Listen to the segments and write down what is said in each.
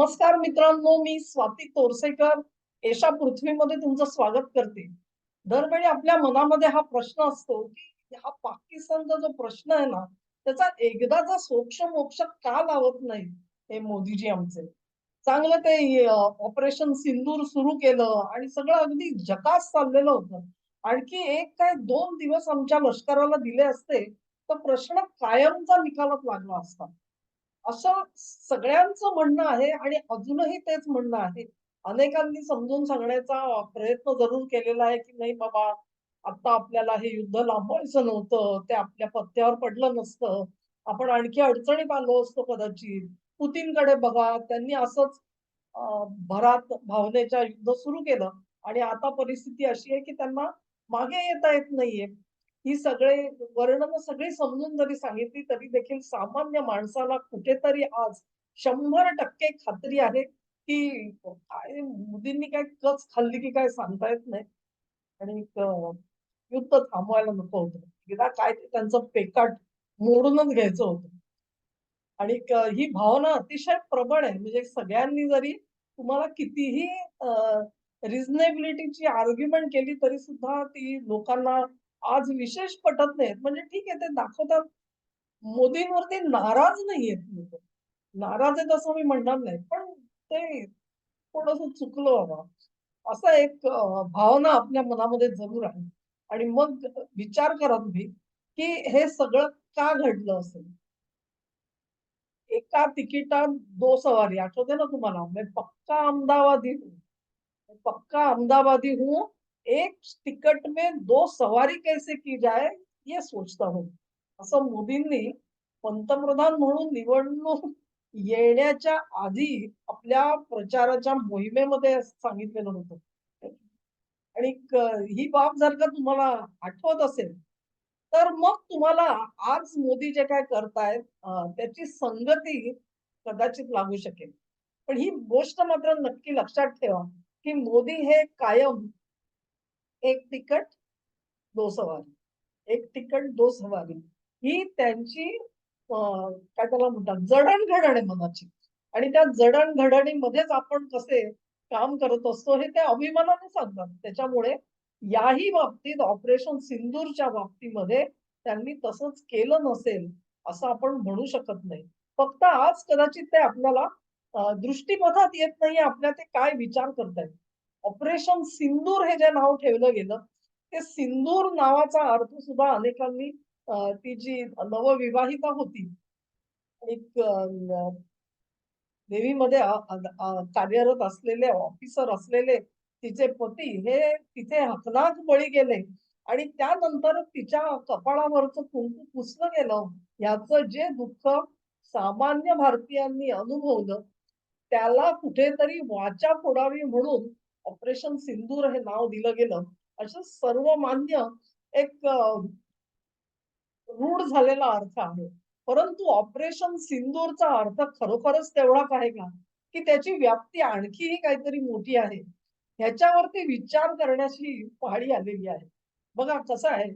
नमस्कार मित्रांनो मी स्वाती तोरसेकर. एशा पृथ्वीमध्ये तुमचं स्वागत करते. दरवेळी आपल्या मनामध्ये हा प्रश्न असतो की हा पाकिस्तानचा जो प्रश्न आहे ना त्याचा एकदाचा सोक्ष मोक्ष का लावत नाही हे मोदीजी आमचे. चांगलं ते ऑपरेशन सिंदूर सुरू केलं आणि सगळं अगदी जकास चाललेलं होतं. आणखी एक काय दोन दिवस आमच्या लष्कराला दिले असते तर प्रश्न कायमचा निकालात लागला असता. असं सगळ्यांचं म्हणणं आहे आणि अजूनही तेच म्हणणं आहे. अनेकांनी समजून सांगण्याचा प्रयत्न जरूर केलेला आहे की नाही बाबा आता आपल्याला हे युद्ध लांबवायचं नव्हतं ते आपल्या पत्त्यावर पडलं नसतं. आपण आणखी अडचणीत आलो असतो कदाचित. पुतीनकडे बघा त्यांनी असंच भरात भावनेच्या युद्ध सुरू केलं. आणि आता परिस्थिती अशी आहे की त्यांना मागे येता येत नाहीये. ही सगळे वर्णन सगळी समजून जरी सांगितली तरी देखील सामान्य माणसाला कुठेतरी आज शंभर टक्के खात्री आहे की काय मुलींनी काय कच खाल्ली की काय सांगता येत नाही. आणि युद्ध थांबवायला नको होतं. एकदा काय ते त्यांचं पेकाट मोडूनच घ्यायचं होतं. आणि ही भावना अतिशय प्रबळ आहे. म्हणजे सगळ्यांनी जरी तुम्हाला कितीही रिझनेबिलिटीची आर्ग्युमेंट केली तरी सुद्धा ती लोकांना आज विशेष पटत नाहीत. म्हणजे ठीक आहे ते दाखवतात. मोदींवरती नाराज नाहीयेत लोक. नाराज आहेत असं मी म्हणणार नाही. पण ते थोडस चुकलो बाबा. असा एक भावना आपल्या मनामध्ये जरूर आहे. आणि मग विचार करा तुम्ही की हे सगळं का घडलं असेल? एका तिकिटात दो सवारी. आठवते ना तुम्हाला? पक्का अहमदाबादी पक्का अहमदाबादी हूँ. एक तिकट में दो सवारी कैसे की जाए ये सोचता हूं. असं मोदींनी पंतप्रधान म्हणून निवडणूक येण्याच्या आधी आपल्या प्रचाराच्या मोहिमेमध्ये सांगितलेलं होतं. आणि ही बाब जर का तुम्हाला आठवत असेल तर मग तुम्हाला आज मोदी जे काय करतायत त्याची संगती कदाचित लागू शकेल. पण ही गोष्ट मात्र नक्की लक्षात ठेवा की मोदी हे कायम एक तिकट दो सवारी. एक तिकट दो सवारी. ही त्यांची काय त्याला म्हणतात जडणघडण आहे मनाची. आणि त्या जडणघडणीमध्येच आपण कसे काम करत असतो हे ते अभिमानाने सांगतात. त्याच्यामुळे याही बाबतीत ऑपरेशन सिंदूरच्या बाबतीमध्ये त्यांनी तसंच केलं नसेल असं आपण म्हणू शकत नाही. फक्त आज कदाचित ते आपल्याला दृष्टीपथात येत नाही आपल्या ते काय विचार करतायत. ऑपरेशन सिंदूर हे जे नाव ठेवलं गेलं ते सिंदूर नावाचा अर्थ सुद्धा अनेकांनी ती जी नवविवाहिता होती एक देवीमध्ये कार्यरत असलेले ऑफिसर असलेले तिचे पती हे तिथे हकनाक बळी गेले. आणि त्यानंतर तिच्या कपाळावरचं कुंकू पुसलं गेलं. याचं जे दुःख सामान्य भारतीयांनी अनुभवलं त्याला कुठेतरी वाचा फोडावी म्हणून ऑपरेशन सिंदूर हे नाव दिलं गेलं असं सर्वमान्य एक रूढ झालेला अर्थ आहे. परंतु ऑपरेशन सिंदूरचा अर्थ खरोखरच तेवढाच आहे का? की त्याची व्याप्ती आणखीही काहीतरी मोठी आहे. ह्याच्यावरती विचार करण्याची पाळी आलेली आहे. बघा कसं आहे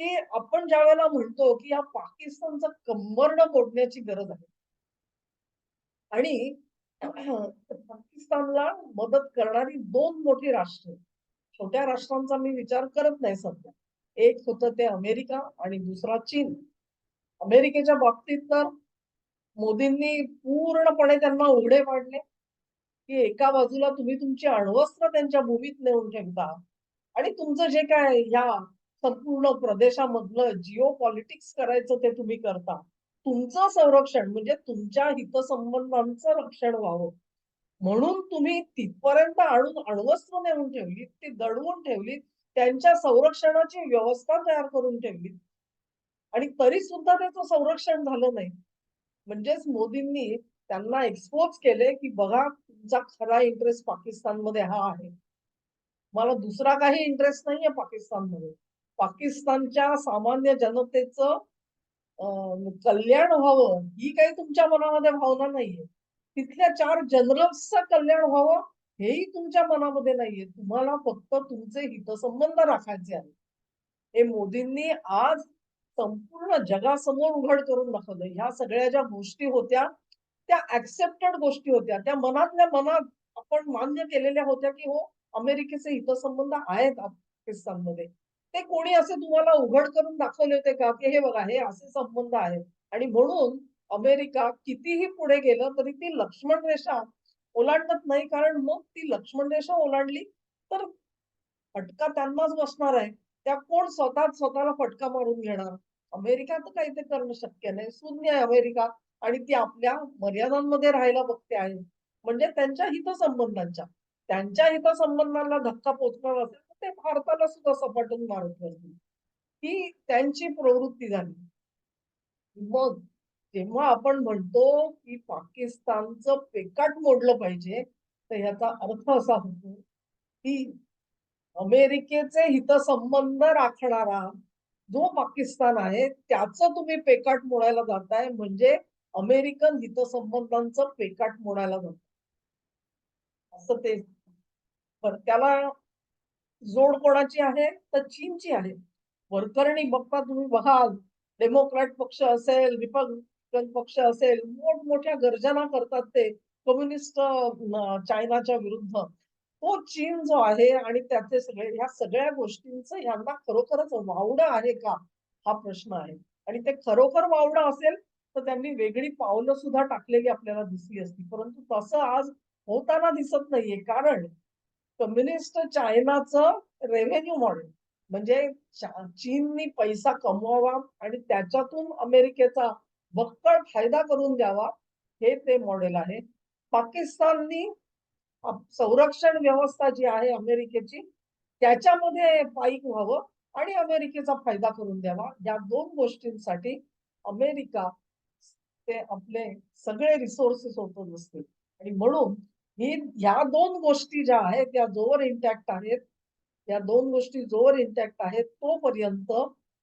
की आपण ज्या वेळेला म्हणतो की या पाकिस्तानचं कंबरण मोडण्याची गरज आहे. आणि पाकिस्तानला मदत करणारी दोन मोठी राष्ट्र. छोट्या राष्ट्रांचा मी विचार करत नाही सध्या. एक होतं ते अमेरिका आणि दुसरा चीन. अमेरिकेच्या बाबतीत तर मोदींनी पूर्णपणे त्यांना उघडे पाडले. की एका बाजूला तुम्ही तुमची अण्वस्त्र त्यांच्या भूमीत नेऊन ठेवता. आणि तुमचं जे काय या संपूर्ण प्रदेशामधलं जिओ पॉलिटिक्स करायचं ते तुम्ही करता. तुमचं संरक्षण म्हणजे तुमच्या हितसंबंधांचं रक्षण व्हावं. म्हणून तुम्ही तिथपर्यंत आणून अण्वस्त्र नेऊन ठेवली ती दडवून ठेवली त्यांच्या संरक्षणाची व्यवस्था तयार करून ठेवली आणि तरी सुद्धा त्याचं संरक्षण झालं नाही. म्हणजेच मोदींनी त्यांना एक्सपोज केले की बघा तुमचा खरा इंटरेस्ट पाकिस्तानमध्ये हा आहे. मला दुसरा काही इंटरेस्ट नाहीये पाकिस्तानमध्ये. पाकिस्तानच्या सामान्य जनतेचं कल्याण व्हावं ही काही तुमच्या मनामध्ये भावना नाहीये. तिथल्या चार जनरल्सचं कल्याण व्हावं हेही तुमच्या मनामध्ये नाहीये. तुम्हाला फक्त तुमचे हितसंबंध राखायचे आहेत. हे मोदींनी आज संपूर्ण जगासमोर उघड करून दाखवलं. ह्या सगळ्या ज्या गोष्टी होत्या त्या ऍक्सेप्टेड गोष्टी होत्या. त्या मनातल्या मनात आपण मान्य केलेल्या होत्या की हो अमेरिकेचे हितसंबंध आहेत पाकिस्तानमध्ये. ते कोणी असे तुम्हाला उघड करून दाखवले होते का? की हे बघा हे असे संबंध आहेत. आणि म्हणून अमेरिका कितीही पुढे गेलं तरी ती लक्ष्मण रेषा ओलांडत नाही. कारण मग ती लक्ष्मण रेषा ओलांडली तर फटका त्यांनाच बसणार आहे. त्या कोण स्वतःच स्वतःला फटका मारून घेणार? अमेरिका तर काही ते करणं शक्य नाही. शून्य आहे अमेरिका. आणि ती आपल्या मर्यादांमध्ये राहायला बघते आहे. म्हणजे त्यांच्या हितसंबंधांच्या. त्यांच्या हितसंबंधांना धक्का पोचणार असेल ते भारताला सुद्धा सपाटून मारत बसतील ही त्यांची प्रवृत्ती झाली. मग जेव्हा आपण म्हणतो की पाकिस्तानचं पेकाट मोडलं पाहिजे तर याचा अर्थ असा होतो की अमेरिकेचे हितसंबंध राखणारा जो पाकिस्तान आहे त्याचं तुम्ही पेकाट मोडायला जाताय म्हणजे अमेरिकन हितसंबंधांचं पेकाट मोडायला जात असं ते पण त्याला जोड कोणाची आहे? तर चीनची आहे. वरकरणी बघता तुम्ही बघाल. डेमोक्रॅट पक्ष असेल रिपब्लिकन पक्ष असेल मोठमोठ्या गर्जना करतात ते कम्युनिस्ट चायनाच्या विरुद्ध. तो चीन जो आहे आणि त्याचे सगळे ह्या सगळ्या गोष्टींचं यांना खरोखरच वावडं आहे का? हा प्रश्न आहे. आणि ते खरोखर वावडं असेल तर त्यांनी वेगळी पावलं सुद्धा टाकलेली आपल्याला दिसली असती. परंतु तसं आज होताना दिसत नाहीये. कारण कम्युनिस्ट चायनाचं रेव्हेन्यू मॉडेल म्हणजे चीननी पैसा कमवावा आणि त्याच्यातून अमेरिकेचा बक्कळ फायदा करून द्यावा हे ते मॉडेल आहे. पाकिस्ताननी संरक्षण व्यवस्था जी आहे अमेरिकेची त्याच्यामध्ये पाईक व्हावं आणि अमेरिकेचा फायदा करून द्यावा. या दोन गोष्टींसाठी अमेरिका ते आपले सगळे रिसोर्सेस होतो असतील. आणि म्हणून ही ह्या दोन गोष्टी ज्या आहेत त्या जोवर इंटॅक्ट आहेत या दोन गोष्टी जोवर इंटॅक्ट आहेत तोपर्यंत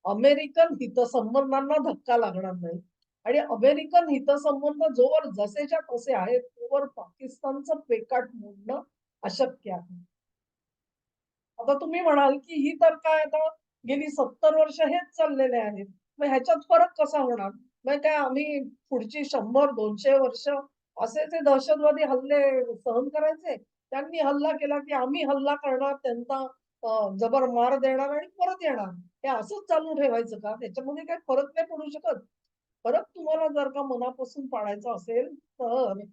अमेरिकन हितसंबंधांना धक्का लागणार नाही. आणि अमेरिकन हितसंबंध जोवर जसेच्या तसे आहेत तोवर पाकिस्तानचं पेकाट मोडणं अशक्य आहे. आता तुम्ही म्हणाल की ही तर काय आता गेली सत्तर वर्ष हेच चाललेले आहेत. मग ह्याच्यात फरक कसा होणार? मग काय आम्ही पुढची शंभर दोनशे वर्ष असे ते दहशतवादी हल्ले सहन करायचे त्यांनी हल्ला केला की आम्ही हल्ला करणार त्यांचा जबर मार देणार आणि परत येणार. हे असंच चालू ठेवायचं का? त्याच्यामध्ये काही फरक नाही पडू शकत. फरक तुम्हाला जर का मनापासून पाडायचा असेल तर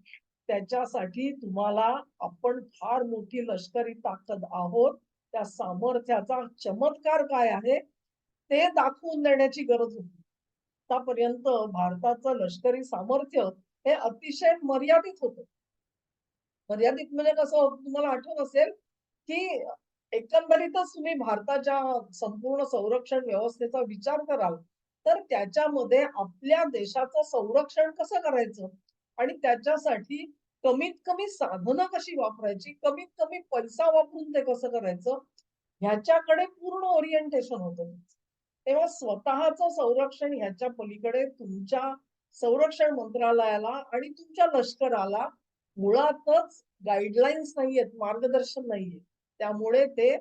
त्याच्यासाठी तुम्हाला आपण फार मोठी लष्करी ताकद आहोत. त्या सामर्थ्याचा चमत्कार काय आहे ते दाखवून देण्याची गरज होती. आतापर्यंत भारताचं लष्करी सामर्थ्य हे अतिशय मर्यादित होत. मर्यादित म्हणजे कसं तुम्हाला आठवत असेल की एकंदरीतच तुम्ही भारताच्या संपूर्ण संरक्षण व्यवस्थेचा विचार कराल तर त्याच्यामध्ये आपल्या देशाचं संरक्षण कसं करायचं? आणि त्याच्यासाठी कमीत कमी साधनं कशी वापरायची? कमीत कमी पैसा वापरून ते कसं करायचं? ह्याच्याकडे पूर्ण ओरिएंटेशन होतं. तेव्हा स्वतःचं संरक्षण ह्याच्या पलीकडे तुमच्या संरक्षण मंत्रालयाला आणि तुमच्या लष्कराला मुळातच गाईडलाईन्स नाहीयेत मार्गदर्शन नाहीये. त्यामुळे ते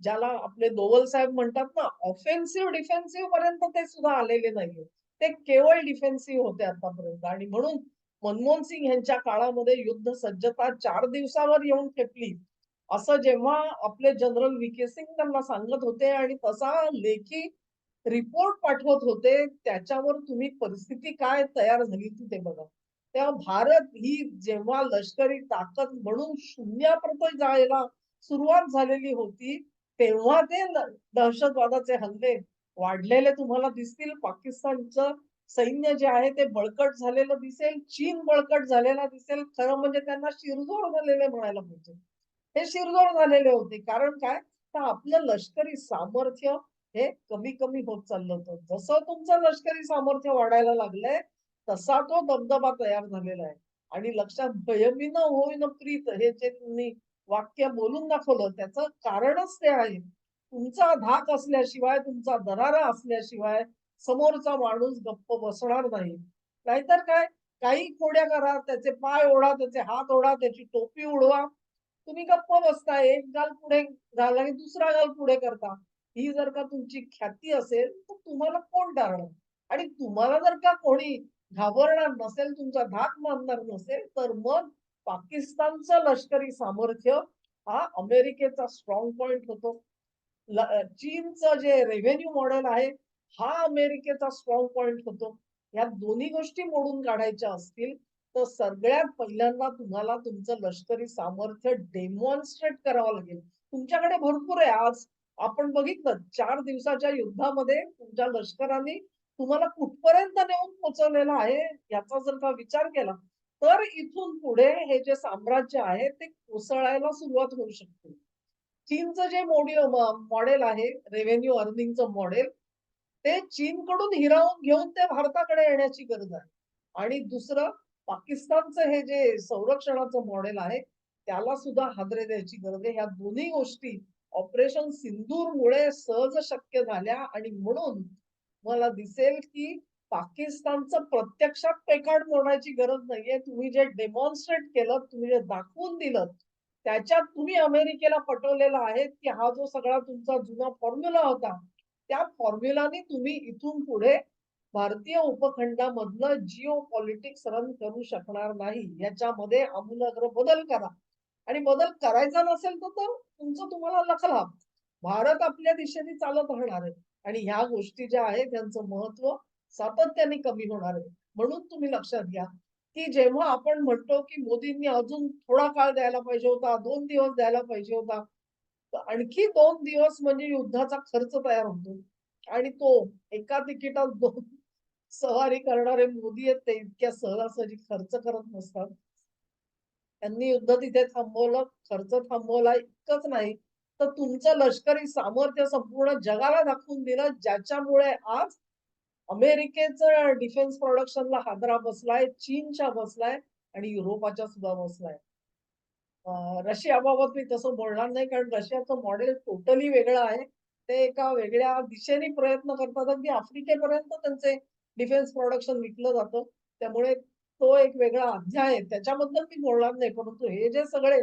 ज्याला आपले दोवल साहेब म्हणतात ना ऑफेन्सिव्ह डिफेन्सिव्ह पर्यंत ते सुद्धा आलेले नाहीये. ते केवळ डिफेन्सिव्ह होते आतापर्यंत. आणि म्हणून मनमोहन सिंग यांच्या काळामध्ये युद्ध सज्जता चार दिवसावर येऊन ठेपली असं जेव्हा आपले जनरल व्ही के सिंग त्यांना सांगत होते आणि तसा लेखी रिपोर्ट पाठवत होते त्याच्यावर तुम्ही परिस्थिती काय तयार झाली ती ते बघा. तेव्हा भारत ही जेव्हा लष्करी ताकद म्हणून शून्यापर्यंत जायला सुरुवात झालेली होती तेव्हा ते दहशतवादाचे हल्ले वाढलेले तुम्हाला दिसतील. पाकिस्तानचं सैन्य जे आहे ते बळकट झालेलं दिसेल चीन बळकट झालेला दिसेल. खरं म्हणजे त्यांना शिरजोड झालेले म्हणायला पाहिजे. हे शिरजोड झालेले होते. कारण काय? तर आपलं लष्करी सामर्थ्य हे कमी कमी होत चाललं होतं. जसं तुमचं लष्करी सामर्थ्य वाढायला लागलंय तसा तो दबदबा तयार झालेला आहे. आणि लक्षात भयमीन होईन प्रीत हे जे तुम्ही वाक्य बोलून दाखवलं त्याचं कारणच ते आहे. तुमचा धाक असल्याशिवाय तुमचा दरारा असल्याशिवाय समोरचा माणूस गप्प बसणार नाही. नाहीतर काय? काही खोड्या करा त्याचे पाय ओढा त्याचे हात ओढा त्याची टोपी उडवा. तुम्ही गप्प बसता एक गाल पुढे घाल आणि दुसरा गाल पुढे करता. ही जर का तुमची ख्याती असेल तर तुम्हाला कोण टाळणार आणि तुम्हाला जर का कोणी घाबरणार नसेल, तुमचा धाक मानणार नसेल, तर मग पाकिस्तानचं लष्करी सामर्थ्य हा अमेरिकेचा स्ट्रॉंग पॉइंट होतो. चीनचं जे रेव्हेन्यू मॉडेल आहे, हा अमेरिकेचा स्ट्रॉंग पॉइंट होतो. या दोन्ही गोष्टी मोडून काढायच्या असतील, तर सगळ्यात पहिल्यांदा तुम्हाला तुमचं लष्करी सामर्थ्य डेमॉन्स्ट्रेट करावं लागेल. तुमच्याकडे भरपूर आहे. आज आपण बघितलं चार दिवसाच्या युद्धामध्ये तुमच्या लष्कराने तुम्हाला कुठपर्यंत नेऊन पोहोचवलेलं आहे, याचा जर का विचार केला, तर इथून पुढे हे जे साम्राज्य आहे, ते कोसळायला सुरुवात होऊ शकते. चीनचं जे मॉडेल आहे, रेव्हेन्यू अर्निंगचं मॉडेल, ते चीनकडून हिरावून घेऊन ते भारताकडे येण्याची गरज आहे. आणि दुसरं पाकिस्तानचं हे जे संरक्षणाचं मॉडेल आहे, त्याला सुद्धा हादरे द्यायची गरज आहे. ह्या दोन्ही गोष्टी ऑपरेशन सिंदूरमुळे सहज शक्य झाल्या आणि म्हणून मला दिसेल, की पाकिस्तानचं प्रत्यक्षात पेकाट मोडायची गरज नाहीये. तुम्ही जे डेमॉन्स्ट्रेट केलं तुम्ही जे दाखवून दिलं त्याच्यात तुम्ही अमेरिकेला पटवलेलं आहे, की हा जो सगळा तुमचा जुना फॉर्म्युला होता, त्या फॉर्म्युलाने तुम्ही इथून पुढे भारतीय उपखंडामधलं जिओ पॉलिटिक्स रन करू शकणार नाही. याच्यामध्ये आमूलाग्र बदल करा. आणि बदल करायचा नसेल तर तुमचं तुम्हाला लखलाप. भारत आपल्या दिशेने चालत राहणार आहे आणि ह्या गोष्टी ज्या आहेत त्यांचं महत्त्व सातत्याने कमी होणार आहे. म्हणून तुम्ही लक्षात घ्या, की जेव्हा आपण म्हणतो, की मोदींनी अजून थोडा काळ द्यायला पाहिजे होता, दोन दिवस द्यायला पाहिजे होता. तर आणखी दोन दिवस म्हणजे युद्धाचा खर्च तयार होतो आणि तो एका तिकिटात दोन सवारी करणारे मोदी आहेत, ते इतक्या सहजासहजी खर्च करत नसतात. त्यांनी युद्ध तिथे थांबवलं, खर्च थांबवला इतकंच नाही, तर तुमचं लष्करी सामर्थ्य संपूर्ण जगाला दाखवून दिलं, ज्याच्यामुळे आज अमेरिकेचं डिफेन्स प्रोडक्शनला हादरा बसलाय, चीनच्या बसलाय आणि युरोपाच्या सुद्धा बसलाय. रशियाबाबत मी तसं बोलणार नाही, कारण रशियाचं मॉडेल टोटली वेगळं आहे. ते एका वेगळ्या दिशेने प्रयत्न करतात. अगदी आफ्रिकेपर्यंत त्यांचे डिफेन्स प्रोडक्शन विकलं जातं. त्यामुळे तो एक वेगळा अध्याय आहे. त्याच्याबद्दल मी बोलणार नाही. परंतु हे जे सगळे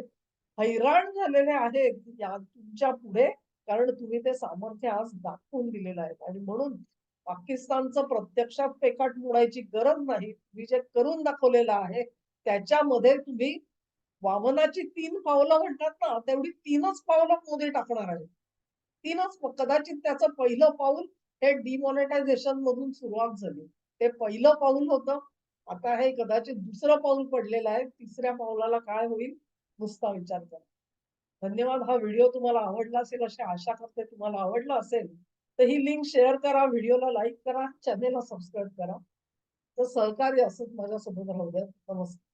हैराण झालेले आहेत या तुमच्यापुढे, कारण तुम्ही ते सामर्थ्य आज दाखवून दिलेलं आहे आणि म्हणून पाकिस्तानचं प्रत्यक्षात पेकाट मोडायची गरज नाही. तुम्ही जे करून दाखवलेलं आहे, त्याच्यामध्ये तुम्ही वामनाची तीन पावलं म्हणतात ना, तेवढी तीनच पावलं मोदी टाकणार आहेत. तीनच कदाचित त्याचं पहिलं पाऊल हे डिमॉनिटायझेशन मधून सुरुवात झाली. ते पहिलं पाऊल होतं. आता हे कदाचित दुसरं पाऊल पडलेलं आहे. तिसऱ्या पाऊलाला काय होईल नुसता विचार करा. धन्यवाद. हा व्हिडिओ तुम्हाला आवडला असेल अशी आशा करते. तुम्हाला आवडला असेल, तर ही लिंक शेअर करा, व्हिडिओला लाईक करा, चॅनेलला सबस्क्राईब करा. तर सहकार्य असंच माझ्यासोबत राहू द्या. नमस्कार.